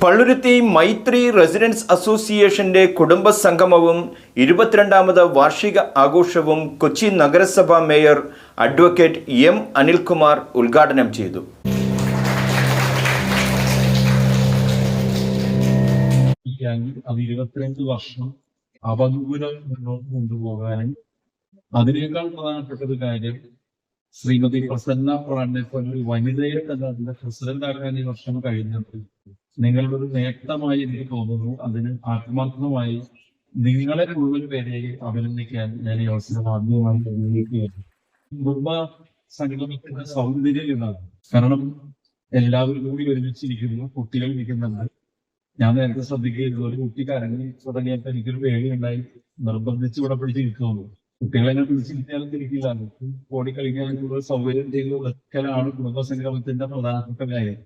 പള്ളുരുത്തി മൈത്രി residence അസോസിയേഷന്റെ കുടുംബ സംഗമവും ഇരുപത്തിരണ്ടാമത് വാർഷിക ആഘോഷവും കൊച്ചി നഗരസഭാ മേയർ അഡ്വക്കേറ്റ് എം അനിൽകുമാർ ഉദ്ഘാടനം ചെയ്തു. അത് ഇരുപത്തിരണ്ട് വർഷം അവധൂലം മുന്നോട്ട് കൊണ്ടുപോകാനും അതിനേക്കാൾ പ്രധാനപ്പെട്ട കാര്യം ശ്രീമതി പ്രസന്ന പ്രാണിനെ പോലെ ഒരു വനിതയെ തന്നെ അതിന്റെ പ്രസിഡന്റ് ആകാൻ ഈ വർഷം കഴിഞ്ഞപ്പോൾ നിങ്ങളുടെ ഒരു നേട്ടമായി എനിക്ക് തോന്നുന്നു. അതിന് ആത്മാർത്ഥമായി നിങ്ങളെ മുഴുവൻ പേരെ അഭിനന്ദിക്കാൻ ഞാൻ ഈ അവസരം ആദ്യമായി ഉപയോഗിക്കുകയാണ് കുടുംബ സംഗമത്തിന്റെ സൗന്ദര്യം ഇതാണ്. കാരണം എല്ലാവരും കൂടി ഒരുമിച്ചിരിക്കുന്നു കുട്ടികൾ ഇരിക്കുന്നുണ്ട്. ഞാൻ നേരത്തെ ശ്രദ്ധിക്കുകയായിരുന്നു ഒരു കുട്ടി കരങ്ങി തുടങ്ങിയപ്പോ എനിക്കൊരു പേടിയുണ്ടായി. നിർബന്ധിച്ച് ഇവിടെ പിടിച്ചിരിക്കുന്നു കുട്ടികളെ ഞാൻ പിടിച്ചിരുത്തിയാലും തിരിക്കില്ല കൂടുതൽ സൗകര്യം ചെയ്ത് കൊടുക്കലാണ് കുടുംബ സംഗമത്തിന്റെ പ്രധാനപ്പെട്ട കാര്യം.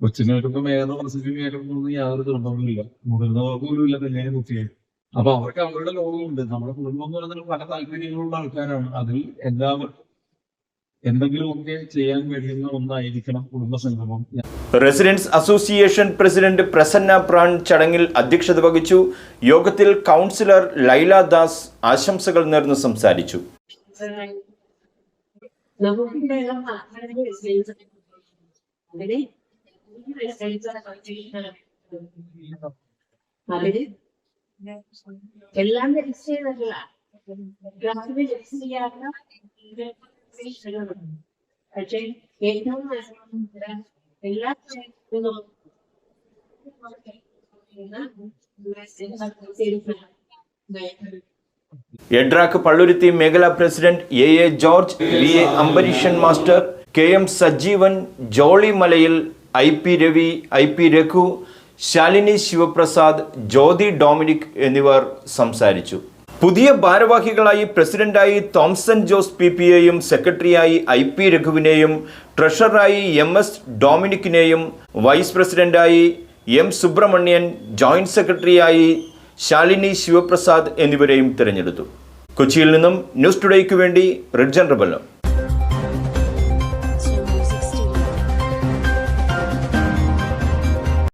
കൊച്ചുങ്ങൾക്കൊക്കെ മേഘ പ്രസംഗം കേൾക്കണമെന്ന് യാതൊരു നിർബന്ധമില്ല മുതിർന്നവർക്ക് പോലും ഇല്ല തന്നെയാണ് കുട്ടികൾ അപ്പൊ അവർക്ക് അവരുടെ ലോകമുണ്ട് നമ്മുടെ കുടുംബം എന്ന് പറയുന്നത് പല താല്പര്യങ്ങളുള്ള ആൾക്കാരാണ്. അതിൽ എല്ലാവർക്കും എന്തെങ്കിലുമൊക്കെ ചെയ്യാൻ കഴിയുന്ന ഒന്നായിരിക്കണം കുടുംബ സംഗമം. Residence association president Prasanna Pran ചടങ്ങിൽ അധ്യക്ഷത വഹിച്ചു. യോഗത്തിൽ കൗൺസിലർ ലൈല ദാസ് ആശംസകൾ നേർന്ന് സംസാരിച്ചു. നമുക്കുണ്ടായിരുന്ന ആഹാരങ്ങൾ വിസ്മയിച്ച അതിന് വിസ്മയിച്ച അതിന് എല്ലാം രജിസ്റ്റർ ചെയ്തല്ല ഗ്രാഫിൽ രജിസ്റ്റർ ചെയ്യാത്ത പക്ഷേ ഏറ്റവും നല്ല എല്ലാ എഡ്രാക്ക് പള്ളുരുത്തി മേഖലാ president A A George V A Ambareeshan master K M Sajeevan Jolly Malayil I P Ravi I P Raghu Shalini Sivaprasad Jyothi Dominic എന്നിവർ സംസാരിച്ചു. പുതിയ ഭാരവാഹികളായി പ്രസിഡന്റായി തോംസൺ ജോസ് പി പിയെയും സെക്രട്ടറിയായി ഐ പി രഘുവിനെയും ട്രഷററായി എം എസ് ഡൊമിനിക്കിനെയും വൈസ് പ്രസിഡന്റായി എം സുബ്രഹ്മണ്യൻ ജോയിന്റ് സെക്രട്ടറിയായി ശാലിനി ശിവപ്രസാദ് എന്നിവരെയും തിരഞ്ഞെടുത്തു. കൊച്ചിയിൽ നിന്നും ന്യൂസ് ടുഡേക്ക് വേണ്ടി റിഡ്ജൻ റബല്ലോ.